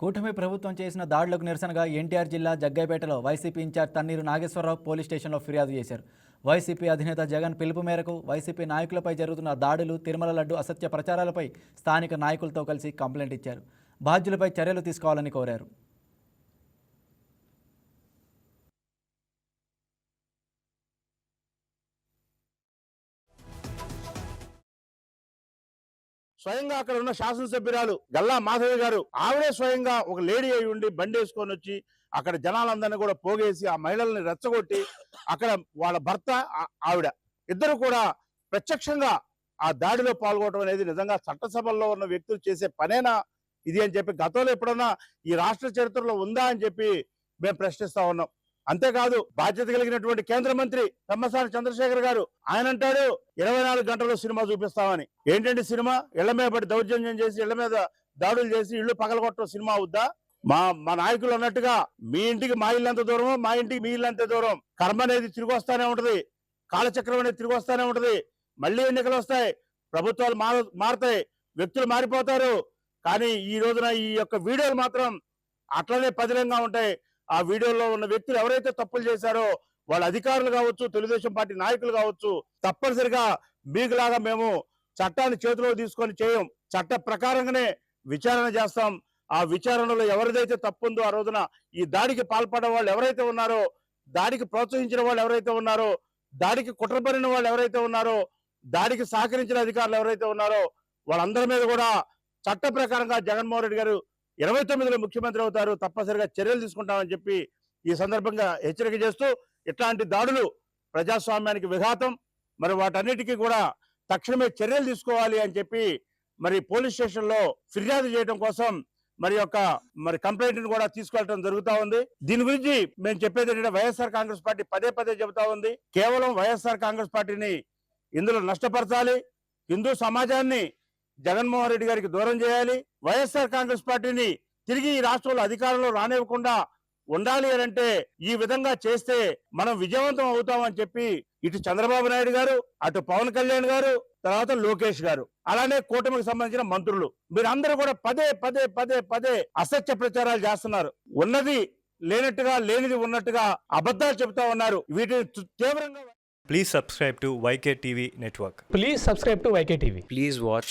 కూటమి ప్రభుత్వం చేసిన దాడులకు నిరసనగా ఎన్టీఆర్ జిల్లా జగ్గైపేటలో YCP in charge Tanneeru Nageswara Rao police స్టేషన్లో ఫిర్యాదు చేశారు. వైసీపీ అధినేత జగన్ పిలుపు మేరకు వైసీపీ నాయకులపై జరుగుతున్న దాడులు తిరుమల లడ్డు అసత్య ప్రచారాలపై స్థానిక నాయకులతో కలిసి కంప్లైంట్ ఇచ్చారు. బాధ్యులపై చర్యలు తీసుకోవాలని కోరారు. స్వయంగా అక్కడ ఉన్న శాసనసభ్యురాలు గల్లా మాధవి గారు ఆవిడే స్వయంగా ఒక లేడీ అయి ఉండి బండి వేసుకొని వచ్చి అక్కడ జనాలందరినీ కూడా పోగేసి ఆ మహిళల్ని రెచ్చగొట్టి అక్కడ వాళ్ళ భర్త ఆవిడ. ఇద్దరు కూడా ప్రత్యక్షంగా ఆ దాడిలో పాల్గొనడం అనేది నిజంగా చట్టసభల్లో ఉన్న వ్యక్తులు చేసే పనేనా ఇది అని చెప్పి గతంలో ఎప్పుడన్నా ఈ రాష్ట్ర చరిత్రలో ఉందా అని చెప్పి మేము ప్రశ్నిస్తా ఉన్నాం. అంతేకాదు బాధ్యత కలిగినటువంటి కేంద్ర మంత్రి తమ్మసాని చంద్రశేఖర్ గారు ఆయన అంటాడు ఇరవై నాలుగు గంటల్లో సినిమా చూపిస్తామని. ఏంటంటే సినిమా? ఇళ్ళ మీద పడి దౌర్జన్యం చేసి ఇళ్ళ మీద దాడులు చేసి ఇళ్ళు పగలగొట్టడం సినిమా అవుద్దా? మా మా నాయకులు అన్నట్టుగా మీ ఇంటికి మా ఇల్లు ఎంత దూరం మా ఇంటికి మీ ఇల్లు అంతే దూరం. కర్మ అనేది తిరిగి వస్తానే ఉంటది. కాలచక్రం అనేది తిరిగి వస్తానే ఉంటది. మళ్ళీ ఎన్నికలు వస్తాయి. ప్రభుత్వాలు మారు మారుతాయి. వ్యక్తులు మారిపోతారు. కానీ ఈ రోజున ఈ యొక్క వీడియోలు మాత్రం అట్లనే పదిలంగా ఉంటాయి. ఆ వీడియోలో ఉన్న వ్యక్తులు ఎవరైతే తప్పులు చేశారో వాళ్ళ అధికారులు కావచ్చు తెలుగుదేశం పార్టీ నాయకులు కావచ్చు తప్పనిసరిగా మీకులాగా మేము చట్టాన్ని చేతిలో తీసుకొని చేయం చట్ట ప్రకారంగానే విచారణ చేస్తాం. ఆ విచారణలో ఎవరిదైతే తప్పు ఉందో ఆ రోజున ఈ దాడికి పాల్పడిన వాళ్ళు ఎవరైతే ఉన్నారో దాడికి ప్రోత్సహించిన వాళ్ళు ఎవరైతే ఉన్నారో దాడికి కుట్రపడిన వాళ్ళు ఎవరైతే ఉన్నారో దాడికి సహకరించిన అధికారులు ఎవరైతే ఉన్నారో వాళ్ళందరి మీద కూడా చట్ట ప్రకారంగా జగన్మోహన్ రెడ్డి గారు ఇరవై తొమ్మిదిలో ముఖ్యమంత్రి అవుతారు తప్పనిసరిగా చర్యలు తీసుకుంటామని చెప్పి ఈ సందర్భంగా హెచ్చరిక చేస్తూ ఇట్లాంటి దాడులు ప్రజాస్వామ్యానికి విఘాతం. మరి వాటన్నిటికీ కూడా తక్షణమే చర్యలు తీసుకోవాలి అని చెప్పి మరి పోలీస్ స్టేషన్లో ఫిర్యాదు చేయడం కోసం మరి యొక్క మరి కంప్లైంట్ కూడా తీసుకెళ్ళడం జరుగుతూ ఉంది. దీని గురించి మేము చెప్పేది ఏంటంటే వైఎస్ఆర్ కాంగ్రెస్ పార్టీ పదే పదే చెబుతా ఉంది. కేవలం వైఎస్ఆర్ కాంగ్రెస్ పార్టీని ఇందులో నష్టపరచాలి. హిందూ సమాజాన్ని జగన్మోహన్ రెడ్డి గారికి దూరం చేయాలి వైఎస్ఆర్ కాంగ్రెస్ పార్టీని తిరిగి ఈ రాష్ట్రంలో అధికారంలో రానివ్వకుండా ఉండాలి అని అంటే ఈ విధంగా చేస్తే మనం విజయవంతం అవుతామని చెప్పి ఇటు చంద్రబాబు నాయుడు గారు అటు పవన్ కళ్యాణ్ గారు తర్వాత లోకేష్ గారు అలానే కూటమికి సంబంధించిన మంత్రులు మీరందరూ కూడా పదే పదే పదే పదే అసత్య ప్రచారాలు చేస్తున్నారు ఉన్నది లేనట్టుగా లేనిది ఉన్నట్టుగా అబద్ధాలు చెబుతా ఉన్నారు వీటిని తీవ్రంగా Please subscribe to YK TV Network. Please subscribe to YK TV. Please watch